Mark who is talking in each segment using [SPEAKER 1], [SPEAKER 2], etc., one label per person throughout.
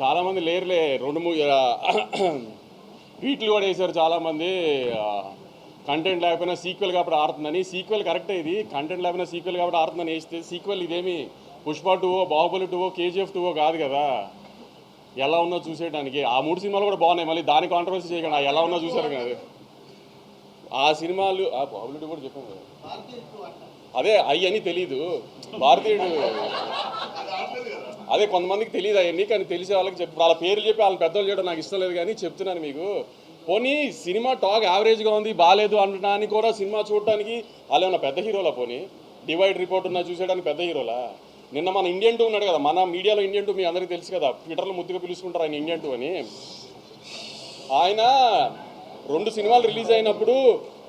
[SPEAKER 1] చాలామంది లేరులే. రెండు మూడు ట్వీట్లు కూడా వేశారు చాలామంది కంటెంట్ లేకపోయినా సీక్వెల్ కాబట్టి ఆడుతుందని. సీక్వెల్ కరెక్టే ఇది. కంటెంట్ లేకపోయినా సీక్వెల్ కాబట్టి ఆడుతుందని వేస్తే సీక్వెల్ ఇదేమి? పుష్ప టూవో బాహుబలి టూవో కేజీఎఫ్ టూవో కాదు కదా. ఎలా ఉన్నో చూసేయడానికి ఆ మూడు సినిమాలు కూడా బాగున్నాయి. మళ్ళీ దాని కాంట్రవర్సీ చేయకుండా. ఎలా ఉన్నో చూసారు కదా. ఆ సినిమాలు ఆ బాహుబలి టూ కూడా చెప్పాను కదా. అదే అయ్యని తెలియదు భారతీయుడు. అదే కొంతమందికి తెలియదు అవన్నీ కానీ తెలిసే వాళ్ళకి చెప్పి. వాళ్ళ పేర్లు చెప్పి వాళ్ళ పెద్దలు చేయడం నాకు ఇష్టం లేదు కానీ చెప్తున్నాను మీకు. పోనీ సినిమా టాక్ యావరేజ్గా ఉంది బాగాలేదు అనడానికి కూడా సినిమా చూడడానికి వాళ్ళు ఏమన్నా పెద్ద హీరోలా పోనీ? డివైడ్ రిపోర్ట్ ఉన్నా చూసేయడానికి పెద్ద హీరోలా? నిన్న మన ఇండియన్ టూ ఉన్నాడు కదా మన మీడియాలో ఇండియన్ టూ మీ అందరికీ తెలుసు కదా ట్విట్టర్లో ముద్దుగా పిలుచుకుంటారు ఆయన ఇండియన్ టూ అని. ఆయన రెండు సినిమాలు రిలీజ్ అయినప్పుడు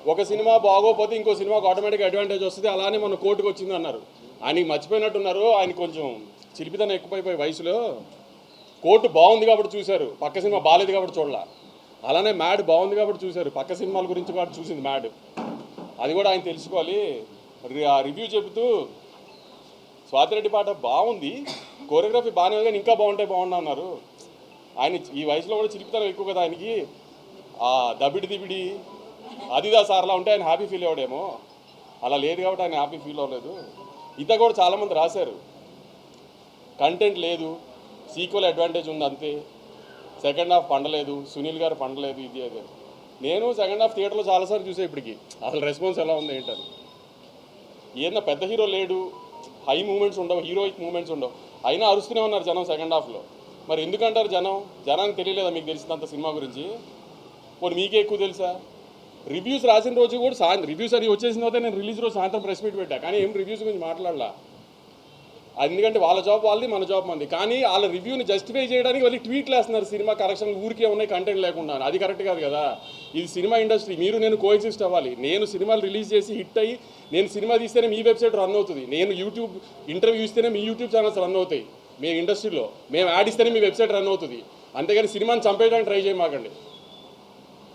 [SPEAKER 1] ఒక సినిమా బాగోపోతే ఇంకో సినిమాకి ఆటోమేటిక్గా అడ్వాంటేజ్ వస్తుంది. అలానే మన కోర్టుకు వచ్చింది అన్నారు. ఆయనకి మర్చిపోయినట్టున్నారు ఆయన కొంచెం చిలిపితనం ఎక్కువైపోయి వయసులో కోర్టు బాగుంది కాబట్టి చూశారు. పక్క సినిమా బాగాలేదు కాబట్టి చూడాల. అలానే మ్యాడ్ బాగుంది కాబట్టి చూశారు. పక్క సినిమాల గురించి కూడా చూసింది మ్యాడ్. అది కూడా ఆయన తెలుసుకోవాలి. రి- ఆ రివ్యూ చెబుతూ స్వాతిరెడ్డి పాట బాగుంది. కోరియోగ్రఫీ బాగానే ఉంది కానీ ఇంకా బాగుంటే బాగుండు అన్నారు. ఆయన ఈ వయసులో కూడా చిలిపితనం ఎక్కువ కదా ఆయనకి. ఆ దబిడి దిబిడి అదిదా సార్లా ఉంటే ఆయన హ్యాపీ ఫీల్ అవ్వడేమో అలా లేదు కాబట్టి ఆయన హ్యాపీ ఫీల్ అవ్వలేదు. ఇంత కూడా చాలామంది రాశారు. కంటెంట్ లేదు. సీక్వల్ అడ్వాంటేజ్ ఉంది అంతే. Second half పండలేదు. సునీల్ గారు పండలేదు ఇది అదే. నేను సెకండ్ హాఫ్ థియేటర్లో చాలాసార్లు చూసే ఇప్పటికి. అసలు రెస్పాన్స్ ఎలా ఉంది ఏంటని. ఏదన్నా పెద్ద హీరో లేడు. హై మూమెంట్స్ ఉండవు. హీరోయిక్ మూమెంట్స్ ఉండవు. అయినా అరుస్తూనే ఉన్నారు జనం సెకండ్ హాఫ్లో మరి ఎందుకంటారు జనం? జనానికి తెలియలేదా మీకు తెలిసినంత సినిమా గురించి? పోనీ మీకే ఎక్కువ తెలుసా? రివ్యూస్ రాసిన రోజు కూడా సాయంత్రం రివ్యూస్ అది వచ్చేసిన తర్వాత నేను రిలీజ్ రోజు సాయంత్రం ప్రెస్ మీట్ పెట్టా. కానీ ఏం రివ్యూస్ గురించి మాట్లాడలా. ఎందుకంటే వాళ్ళ జాబ్ వాళ్ళది మన జాబ్ మంది కానీ వాళ్ళ రివ్యూని జస్టిఫై చేయడానికి వాళ్ళు ట్వీట్లు వేస్తున్నారు సినిమా కరెక్షన్ ఊరికే ఉన్నాయి కంటెంట్ లేకుండా. అది కరెక్ట్ కాదు కదా. ఇది సినిమా ఇండస్ట్రీ మీరు నేను కోఎగ్జిస్ట్ అవ్వాలి. నేను సినిమాలు రిలీజ్ చేసి హిట్ అయ్యి నేను సినిమా తీస్తేనే మీ వెబ్సైట్ రన్ అవుతుంది. నేను యూట్యూబ్ ఇంటర్వ్యూ ఇస్తేనే మీ యూట్యూబ్ ఛానల్స్ రన్ అవుతాయి. మీ ఇండస్ట్రీలో మేము యాడ్ ఇస్తేనే మీ వెబ్సైట్ రన్ అవుతుంది. అంతేగాని సినిమాని చంపేయడానికి ట్రై చేయమాకండి.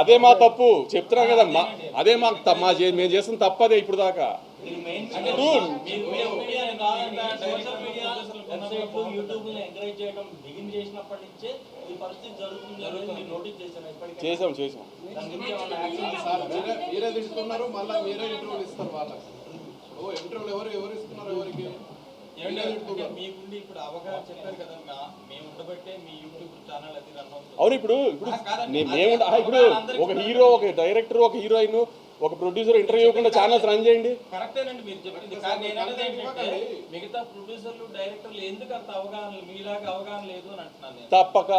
[SPEAKER 2] అదే
[SPEAKER 1] మా తప్పు. చెప్తున్నాం కదా మా అదే మాకు మా మేము చేసిన తప్పదే ఇప్పుడు దాకా.
[SPEAKER 3] మీరు మెయిన్
[SPEAKER 1] Dude.
[SPEAKER 3] మీరు మీ ఒపీనియన్ కాదంటే సోషల్ మీడియా వెబ్సైట్లు యూట్యూబ్ ఎంకరేజ్ చేయడం బిగిన్ చేసినప్పటి నుంచే ఈ పరిస్థితి జరుగుతుంది అనేది మీరు నోటీస్ చేశాను ఇప్పటికే
[SPEAKER 1] చేసాం చేసాం
[SPEAKER 4] మీరే తిడుతున్నారు మళ్ళీ మీరే ఇంటర్వ్యూలు ఇస్తారు వాళ్ళకి. ఓ ఇంటర్వ్యూలు ఎవరు ఎవరు ఇస్తున్నారు ఎవరికి?
[SPEAKER 5] ఏమంటే
[SPEAKER 4] మీరే
[SPEAKER 5] అంటే
[SPEAKER 4] తిడుతున్నారు
[SPEAKER 5] మీకుండి ఇప్పుడు అవగాహన చెప్పారు కదా మా- మేము ఉండబట్టే మీ యూట్యూబ్ ఛానల్ అది రన్ అవుతుంది.
[SPEAKER 1] అవును ఇప్పుడు ఇప్పుడు మేము ఆ, ఇప్పుడు ఒక హీరో ఒక డైరెక్టర్ ఒక హీరోయిన్ ఒక ప్రొడ్యూసర్ ఇంటర్వ్యూ ఇవ్వకుండా ఛానల్స్ రన్ చేయండి.
[SPEAKER 5] కరెక్టేనండి మీరు చెప్పింది. కానీ నేను అనేది ఏంటంటే మిగతా ప్రొడ్యూసర్లు డైరెక్టర్లు ఎందుకు అంత అవగాహన మీలాగా అవగాహన లేదు అని అంటున్నాను నేను.
[SPEAKER 1] తప్పక.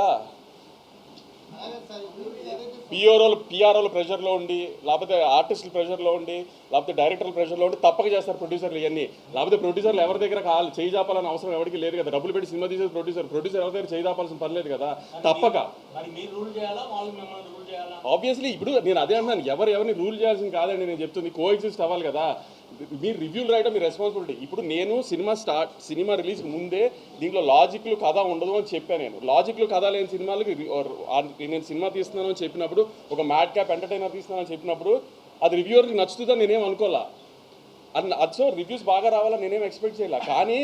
[SPEAKER 1] పిఆర్ఓలు పిఆర్ఓల ప్రెషర్లో ఉండి లేకపోతే ఆర్టిస్టుల ప్రెషర్లో ఉండి లేకపోతే డైరెక్టర్ల ప్రెషర్లో ఉండి తప్పక చేస్తారు ప్రొడ్యూసర్లు ఇవన్నీ. లేకపోతే ప్రొడ్యూసర్లు ఎవరి దగ్గర కావాలి చేయి చాపాలని అవసరం ఎవరికి లేదు కదా. డబ్బులు పెట్టి సినిమా తీసేది ప్రొడ్యూసర్ ప్రొడ్యూసర్ ఎవరి దగ్గర చేయి చాపాల్సిన పని లేదు కదా. తప్పక. ఆబ్వియస్లీ ఇప్పుడు నేను అదే అన్నాను ఎవరు ఎవరిని రూల్ చేయాల్సింది కాదండి నేను చెప్తుంది కో ఎగ్జిస్ట్ అవ్వాలి కదా. మీరు రివ్యూలు రాయడం మీ రెస్పాన్సిబిలిటీ ఇప్పుడు నేను సినిమా స్టార్ట్ సినిమా రిలీజ్ ముందే దీంట్లో లాజిక్లు కథ ఉండదు అని చెప్పాను నేను. లాజిక్లు కథ లేని సినిమాలకి నేను సినిమా తీస్తున్నాను అని చెప్పినప్పుడు ఒక మ్యాడ్ క్యాప్ ఎంటర్టైనర్ తీస్తున్నానని అని చెప్పినప్పుడు అది రివ్యూవర్కి నచ్చుతుందని నేనేం అనుకోలే. అండ్ అది సో రివ్యూస్ బాగా రావాలని నేనేం ఎక్స్పెక్ట్ చేయాల. కానీ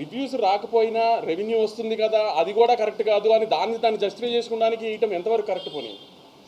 [SPEAKER 1] రివ్యూస్ రాకపోయినా రెవెన్యూ వస్తుంది కదా అది కూడా కరెక్ట్ కాదు అని దాన్ని దాన్ని జస్టిఫై చేసుకోవడానికి ఇయటం ఎంతవరకు కరెక్ట్ పోనీ?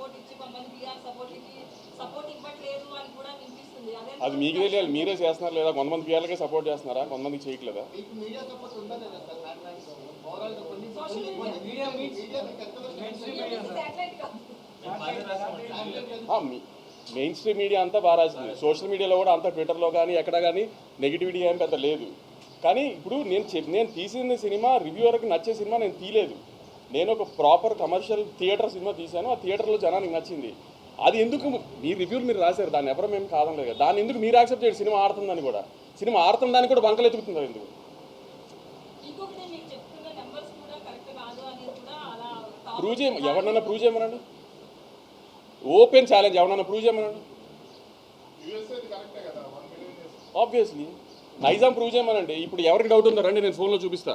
[SPEAKER 6] సపోర్ట్ ఇచ్చి కొంతమంది పిఆర్ సపోర్ట్ ఇచ్చి సపోర్ట్ ఇవ్వట్లేదు అని కూడా వినిపిస్తుంది. అదే
[SPEAKER 1] మీకు తెలియాలి మీరే చేస్తున్నారు లేదా కొంతమంది పిల్లలకే సపోర్ట్ చేస్తున్నారా? కొంతమందికి చేయట్లేదా? మెయిన్ స్ట్రీమ్ మీడియా అంతా బాగా రాసింది. సోషల్ మీడియాలో కూడా అంతా ట్విట్టర్లో కానీ ఎక్కడ కానీ నెగిటివిటీ ఏం పెద్ద లేదు. కానీ ఇప్పుడు నేను చెప్ నేను తీసిన సినిమా రివ్యూవర్కి నచ్చే సినిమా నేను తీయలేదు. నేను ఒక ప్రాపర్ కమర్షియల్ థియేటర్ సినిమా తీశాను. ఆ థియేటర్లో జనానికి నచ్చింది. అది ఎందుకు మీ రివ్యూలు మీరు రాశారు. దాన్ని ఎవరో మేము కాదని లేదు కదా. దాన్ని ఎందుకు మీరు యాక్సెప్ట్ చేయండి సినిమా ఆడుతుందని కూడా. సినిమా ఆడుతుందని కూడా బంకలు ఎత్తుకుతున్నారు ఎందుకు? ప్రూవ్ చేయ ఎవరినైనా ప్రూవ్ చేయమనండి? ఓపెన్ ఛాలెంజ్ ఎవరన్నా ప్రూవ్ చేయమనండి? ఆబ్వియస్లీ నైజాం ప్రూవ్ చేయమనండి. ఇప్పుడు ఎవరికి డౌట్ ఉందో రండి నేను ఫోన్లో చూపిస్తా.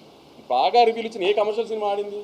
[SPEAKER 1] బాగా రివ్యూలు ఇచ్చిన ఏ కమర్షియల్ సినిమా ఆడింది?